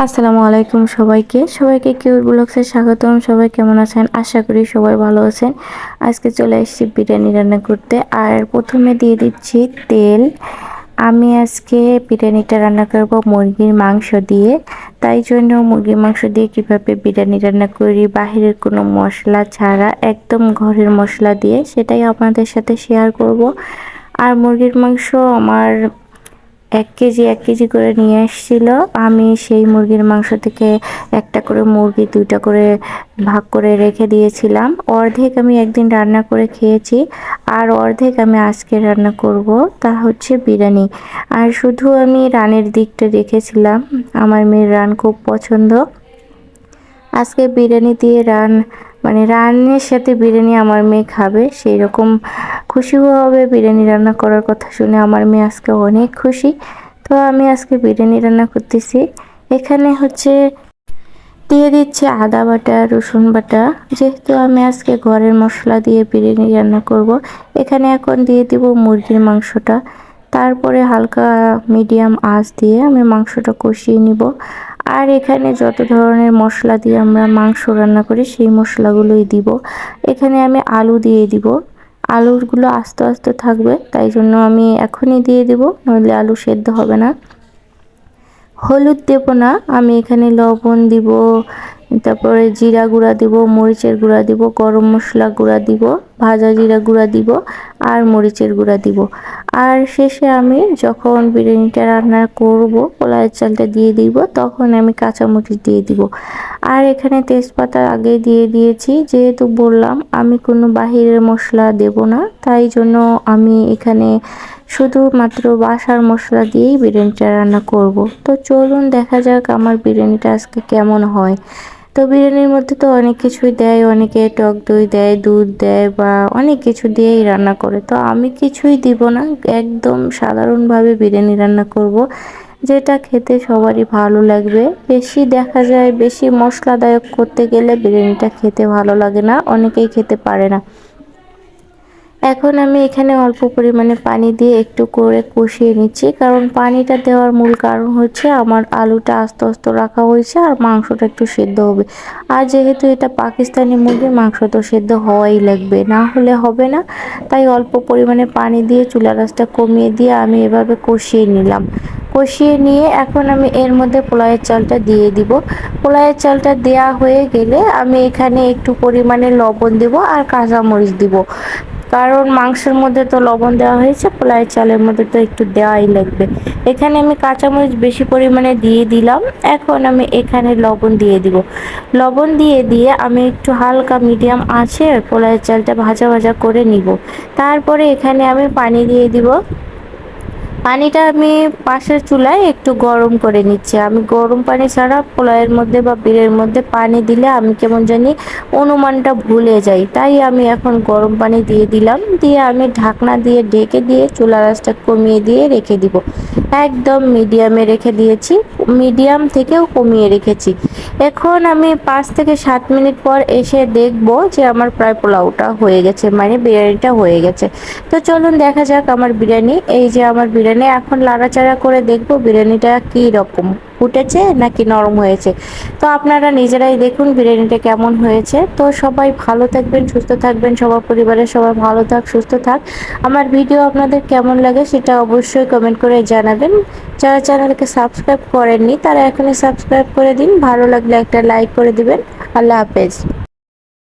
আসসালামু আলাইকুম সবাইকে। সবাইকে কিউর ব্লগসে স্বাগতম। সবাই কেমন আছেন? আশা করি সবাই ভালো আছেন। আজকে চলে এসেছি বিরিয়ানি রান্না করতে। আর প্রথমে দিয়ে দিচ্ছি তেল। আমি আজকে বিরিয়ানিটা রান্না করব মুরগির মাংস দিয়ে। তাই জন্য মুরগির মাংস দিয়ে কীভাবে বিরিয়ানি রান্না করি, বাহিরের কোনো মশলা ছাড়া, একদম ঘরের মশলা দিয়ে, সেটাই আপনাদের সাথে শেয়ার করব। আর মুরগির মাংস আমার এক কেজি এক কেজি করে নিয়ে এসেছিল। আমি সেই মুরগির মাংস থেকে একটা করে মুরগি, দুইটা করে ভাগ করে রেখে দিয়েছিলাম। অর্ধেক আমি একদিন রান্না করে খেয়েছি আর অর্ধেক আমি আজকে রান্না করব। তা হচ্ছে বিরিয়ানি। আর শুধু আমি রানের দিকটা রেখেছিলাম আমার মেয়ের রান খুব পছন্দ। আজকে বিরিয়ানি দিয়ে রান মানে রান্নার সাথে বিরিয়ানি আমার মেয়ে খাবে সেই রকম খুশিও হবে বিরিয়ানি রান্না করার কথা শুনে আমার মেয়ে আজকে অনেক খুশি। তো আমি আজকে বিরিয়ানি রান্না করতেছি। এখানে হচ্ছে দিয়ে দিচ্ছে আদা বাটা, রসুন বাটা। যেহেতু আমি আজকে ঘরের মশলা দিয়ে বিরিয়ানি রান্না করব, এখানে এখন দিয়ে দিব মুরগির মাংসটা। তারপরে হালকা মিডিয়াম আঁচ দিয়ে আমি মাংসটা কষিয়ে নিব। আর এখানে যত ধরনের মশলা দিয়ে আমরা মাংস রান্না করি, সেই মশলাগুলোই দিব। এখানে আমি আলু দিয়ে দিব। আলুগুলো আস্তে আস্তে থাকবে, তাই জন্য আমি এখনই দিয়ে দিব, নইলে আলু সেদ্ধ হবে না। হলুদ দেব না, আমি এখানে লবণ দিব তারপরে জিরা গুঁড়া দিব, মরিচের গুঁড়া দিব, গরম মশলা গুঁড়া দিব, ভাজা জিরা গুঁড়া দিব আর মরিচের গুঁড়া দিব। আর শেষে আমি যখন বিরিয়ানিটা রান্না করব পোলায়ের চালটা দিয়ে দিব, তখন আমি কাঁচামরিচ দিয়ে দিব। আর এখানে তেজপাতা আগে দিয়ে দিয়েছি, যেহেতু বললাম আমি কোনো বাহিরের মশলা দেব না, তাই জন্য আমি এখানে শুধুমাত্র বাসার মশলা দিয়েই বিরিয়ানিটা রান্না করব। তো চলুন দেখা যাক আমার বিরিয়ানিটা আজকে কেমন হয়। তো বিরিয়ানির মধ্যে তো অনেক কিছুই দেয়, অনেকে টক দই দেয়, দুধ দেয় বা অনেক কিছু দিয়েই রান্না করে। তো আমি কিছুই দিব না, একদম সাধারণভাবে বিরিয়ানি রান্না করব, যেটা খেতে সবারই ভালো লাগবে। বেশি দেখা যায়, বেশি মশলাদায়ক করতে গেলে বিরিয়ানিটা খেতে ভালো লাগে না, অনেকেই খেতে পারে না। এখন আমি এখানে অল্প পরিমাণে পানি দিয়ে একটু করে কষিয়ে নিচ্ছি। কারণ পানিটা দেওয়ার মূল কারণ হচ্ছে আমার আলুটা আস্তে আস্তে রাখা হয়েছে আর মাংসটা একটু সেদ্ধ হবে। আর যেহেতু এটা পাকিস্তানি মুরগির মাংস তো সেদ্ধ হওয়াই লাগবে। না হলে হবে না। তাই অল্প পরিমাণে পানি দিয়ে চুলা গাছটা কমিয়ে দিয়ে আমি এভাবে কষিয়ে নিলাম। কষিয়ে নিয়ে এখন আমি এর মধ্যে পোলায়ের চালটা দিয়ে দিব। পোলায়ের চালটা দেয়া হয়ে গেলে আমি এখানে একটু পরিমাণে লবণ দিব আর কাঁচামরিচ দিব। কারণ মাংসের মধ্যে তো লবণ দেওয়া হয়েছে পোলাই চালের মধ্যে তো একটু দেওয়াই লাগবে। এখানে আমি কাঁচামরিচ বেশি পরিমাণে দিয়ে দিলাম। এখন আমি এখানে লবণ দিয়ে দিব। লবণ দিয়ে দিয়ে আমি একটু হালকা মিডিয়াম আছে পোলাই চালটা ভাজা ভাজা করে নিব। তারপরে এখানে আমি পানি দিয়ে দিব। পানিটা আমি পাশের চুলায় একটু গরম করে নিচ্ছি। আমি গরম পানি ছাড়া পোলাইয়ের মধ্যে বা বীরের মধ্যে পানি দিলে আমি কেমন জানি অনুমানটা ভুলে যাই। তাই আমি এখন গরম পানি দিয়ে দিলাম, দিয়ে আমি ঢাকনা দিয়ে ঢেকে দিয়ে চুলা রাসটা কমিয়ে দিয়ে রেখে দিব। একদম মিডিয়ামে রেখে দিয়েছি মিডিয়াম থেকেও কমিয়ে রেখেছি। এখন আমি পাঁচ থেকে সাত মিনিট পর এসে দেখব যে আমার প্রায় পোলাওটা হয়ে গেছে মানে বিরিয়ানিটা হয়ে গেছে। তো চলুন দেখা যাক আমার বিরিয়ানি, এই যে আমার বিরিয়ানি এখন লাড়াচাড়া করে দেখব বিরিয়ানিটা কী রকম ফুটেছে নাকি নরম হয়েছে। তো আপনারা নিজেরাই দেখুন বিরিয়ানিটা কেমন হয়েছে। তো সবাই ভালো থাকবেন, সুস্থ থাকবেন, সবার পরিবারের সবাই ভালো থাক, সুস্থ থাক। আমার ভিডিও আপনাদের কেমন লাগে সেটা অবশ্যই কমেন্ট করে জানাবেন। যারা চ্যানেলকে সাবস্ক্রাইব করেননি তারা এখনই সাবস্ক্রাইব করে দিন। ভালো লাগলে একটা লাইক করে দিবেন। আল্লাহ হাফেজ।